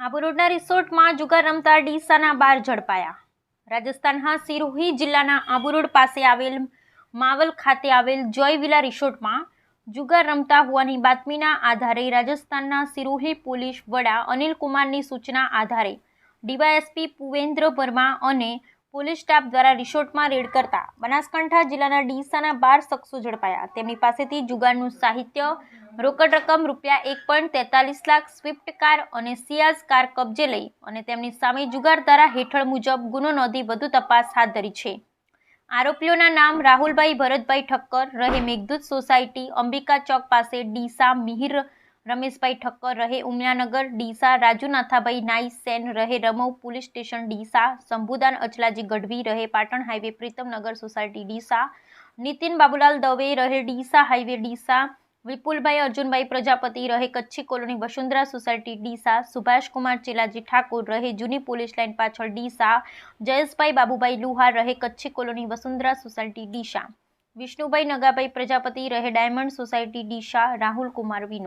આબુરોડના રિસોર્ટમાં જુગાર રમતા ડીસાના બાર ઝડપાયા. રાજસ્થાનના સિરોહી જિલ્લાના આબુરોડ પાસે આવેલ માવલ ખાતે આવેલ જોય વિલા રિસોર્ટમાં જુગાર રમતા હોવાની બાતમીના આધારે રાજસ્થાનના સિરોહી પોલીસ વડા અનિલ કુમારની સૂચના આધારે ડીવાયએસપી પુવેન્દ્ર વર્મા અને પોલીસ સ્ટાફ દ્વારા રિસોર્ટમાં રેડ કરતા બનાસકાંઠા જિલ્લાના ડીસાના બાર શખ્સો ઝડપાયા. તેમની પાસેથી જુગારનું સાહિત્ય, રોકડ રકમ રૂપિયા એક પોઈન્ટ તેતાલીસ લાખ સ્વિફ્ટ કાર અને સિયાઝ કાર કબજે લઈ અને તેમની સામે જુગાર ધારા હેઠળ મુજબ ગુનો નોંધી વધુ તપાસ હાથ ધરી છે. આરોપીઓના નામ રાહુલભાઈ ભરતભાઈ ઠક્કર, રહે મેઘદૂત સોસાયટી, અંબિકા ચોક પાસે ડીસા મિહિર રમેશભાઈ ઠક્કર રહે ઉમિયાનગર, ડીસા, રાજુનાથાભાઈ નાઈ સેન રહે રમવ પોલીસ સ્ટેશન, ડીસા, શંભુદાન અચલાજી ગઢવી રહે પાટણ હાઈવે, પ્રીતમનગર સોસાયટી, ડીસા, નીતિન બાબુલાલ દવે રહે ડીસા હાઈવે, ડીસા, વિપુલભાઈ અર્જુનભાઈ પ્રજાપતિ રહે કચ્છી કોલોની, વસુંધરા સોસાયટી, ડીસા, સુભાષકુમાર ચેલાજી ઠાકોર રહે જૂની પોલીસ લાઇન પાછળ, ડીસા, જયેશભાઈ બાબુભાઈ લુહાર રહે કચ્છી કોલોની, વસુંધરા સોસાયટી, ડીસા, વિષ્ણુભાઈ નગાભાઈ પ્રજાપતિ રહે ડાયમંડ સોસાયટી, ડીસા, રાહુલ કુમાર વિનો